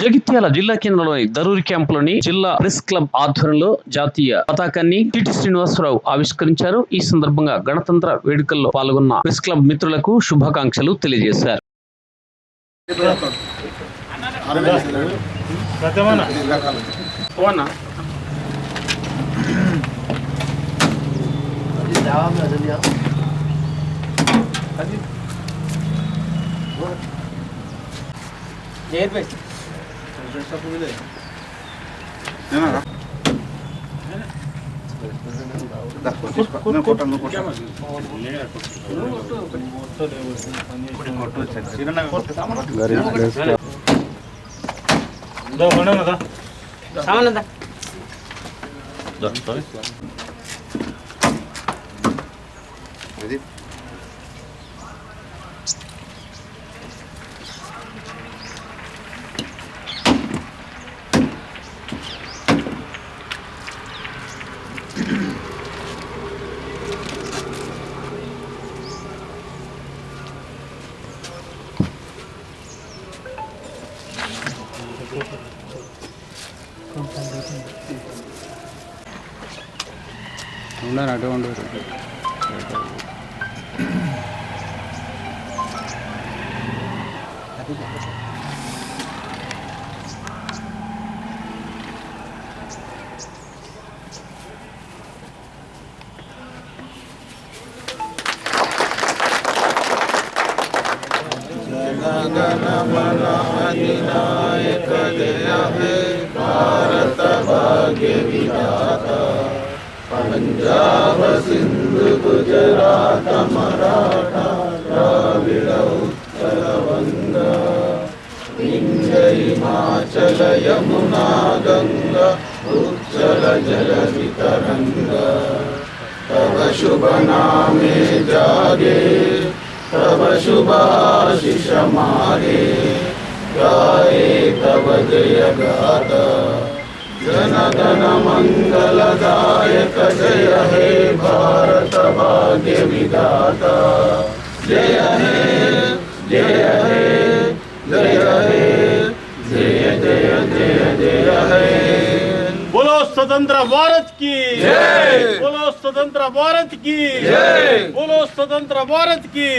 జగిత్యాల జిల్లా కేంద్రంలోని దరూరి క్యాంపులోని జిల్లా ప్రెస్ క్లబ్ ఆధ్వర్యంలో జాతీయ పతాకాన్ని టిటి శ్రీనివాసరావు ఆవిష్కరించారు. ఈ సందర్భంగా గణతంత్ర వేడుకల్లో పాల్గొన్న ప్రెస్ క్లబ్ మిత్రులకు శుభాకాంక్షలు తెలియజేశారు. ¿Qué es eso? ¿Qué es eso? ¿Qué eso? ¿Qué. ఉండాలి అటు ఉండదు गण अधिनायक जय हे भारत भाग्य विहार पञ्जाब सिन्धुगुजरातमरा विल उत्सलवन्दयि हिमाचल यमुना गङ्गा उज्जल जलवितरङ्ग तव शुभनामे जागे तव शुभाशिषमारे गाये तव जय गाता जन जनगण मङ्गलदायक जय हे भारत भाग्यविदाता जय हे जय स्वतंत्र भारत की बोलो स्वतंत्र भारत की बोलो स्वतंत्र भारत की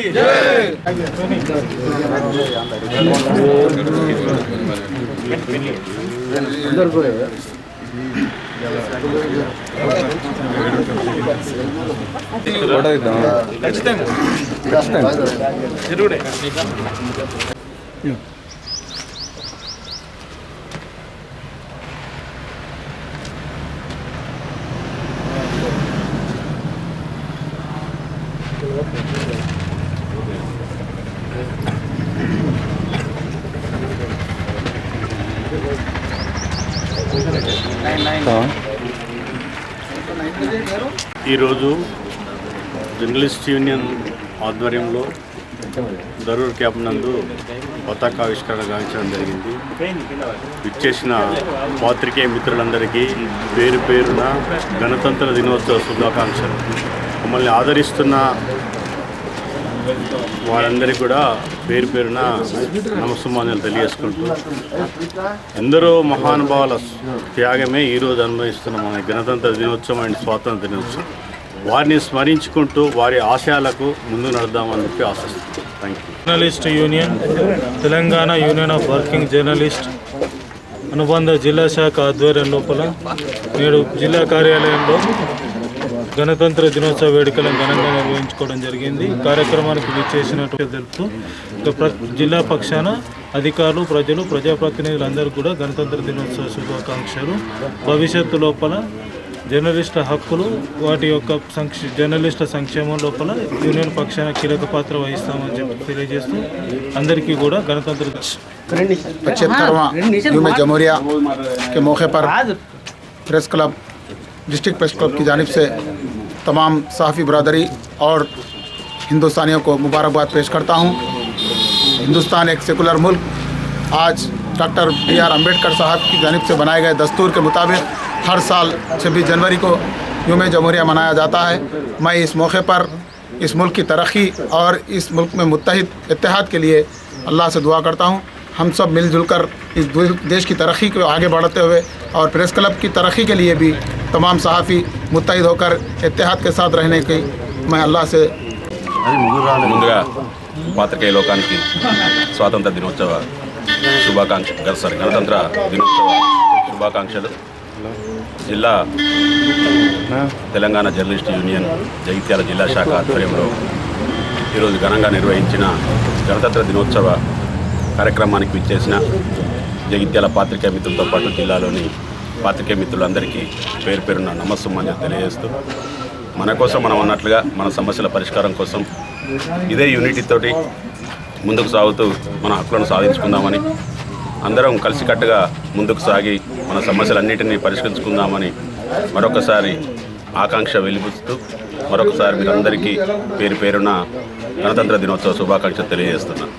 ఈరోజు జర్నలిస్ట్ యూనియన్ ఆధ్వర్యంలో దరూర్ క్యాబ్ నందు పతాకావిష్కరణ గావించడం జరిగింది. విచ్చేసిన పాత్రికేయ మిత్రులందరికీ పేరు పేరున గణతంత్ర దినోత్సవ శుభాకాంక్షలు. మమ్మల్ని ఆదరిస్తున్న వారందరికీ కూడా పేరు పేరున నమస్సుమాన్యాలు తెలియజేసుకుంటూ ఎందరో మహానుభావుల త్యాగమే ఈరోజు అనుభవిస్తున్న మన గణతంత్ర దినోత్సవం అండ్ స్వాతంత్ర దినోత్సవం. వారిని స్మరించుకుంటూ వారి ఆశయాలకు ముందు నడదామని చెప్పి ఆశిస్తున్నాను thank you journalist union Telangana union of working journalist అనుబంధ జిల్లా శాఖ ఆధ్వర్యం లోపల నేడు జిల్లా కార్యాలయంలో గణతంత్ర దినోత్సవ వేడుకలను ఘనంగా నిర్వహించుకోవడం జరిగింది ఈ కార్యక్రమానికి విచ్చేసినట్టు తెలుపుతూ ఇక ప్ర- జిల్లా పక్షాన అధికారులు ప్రజలు ప్రజాప్రతినిధులందరూ కూడా గణతంత్ర దినోత్సవ శుభాకాంక్షలు భవిష్యత్తు లోపల జర్నలిస్టుల హక్కులు వాటి యొక్క సంక్ష జర్నలిస్టుల సంక్షేమం లోపల యూనియన్ పక్షాన కీలక పాత్ర వహిస్తామని చెప్పి తెలియజేస్తూ అందరికీ కూడా గణతంత్ర पचहत्तरवां यूम जमहूरिया के मौके पर press club District press club की जानब से तमाम सहाफ़ी बरदरी और हिंदुस्तानियों को मुबारकबाद पेश करता हूँ। हिंदुस्तान एक सेकुलर मुल्क। आज डॉक्टर बी आर अंबेडकर साहब की जानब से बनाए गए दस्तूर के मुताबिक हर साल 26 जनवरी को यूम जमहूरिया मनाया जाता है। मैं इस मौके पर इस मुल्क की तरक्की और इस मुल्क में मुतहद इत्तेहाद के लिए अल्लाह से दुआ करता हूँ। हम सब मिलजुल कर इस देश की तरक्की को आगे बढ़ाते हुए और प्रेस क्लब की तरक्की के लिए भी तमाम सहाफ़ी मुतहद होकर इत्तेहाद के साथ रहने की मैं अल्लाह से ముందుగా పాత్రికేయ లోకానికి స్వాతంత్ర దినోత్సవ శుభాకాంక్ష గ- సారీ గణతంత్ర దినోత్సవ శుభాకాంక్షలు జిల్లా తెలంగాణ జర్నలిస్ట్ యూనియన్ జగిత్యాల జిల్లా శాఖ ఆధ్వర్యంలో ఈరోజు ఘనంగా నిర్వహించిన గణతంత్ర దినోత్సవ కార్యక్రమానికి విచ్చేసిన జగిత్యాల పాత్రికేయ మిత్రులతో పాటు జిల్లాలోని పాత్రికే మిత్రులందరికీ పేరు పేరున నమస్సుమాన్యం తెలియజేస్తూ మన కోసం మనం అన్నట్లుగా మన సమస్యల పరిష్కారం కోసం ఇదే యూనిటీతోటి ముందుకు సాగుతూ మన హక్కులను సాధించుకుందామని అందరం కలిసికట్టుగా ముందుకు సాగి మన సమస్యలన్నింటినీ పరిష్కరించుకుందామని మరొకసారి ఆకాంక్ష వెలిపిస్తూ మరొకసారి మీరందరికీ పేరు పేరున గణతంత్ర దినోత్సవ శుభాకాంక్షలు తెలియజేస్తున్నాను.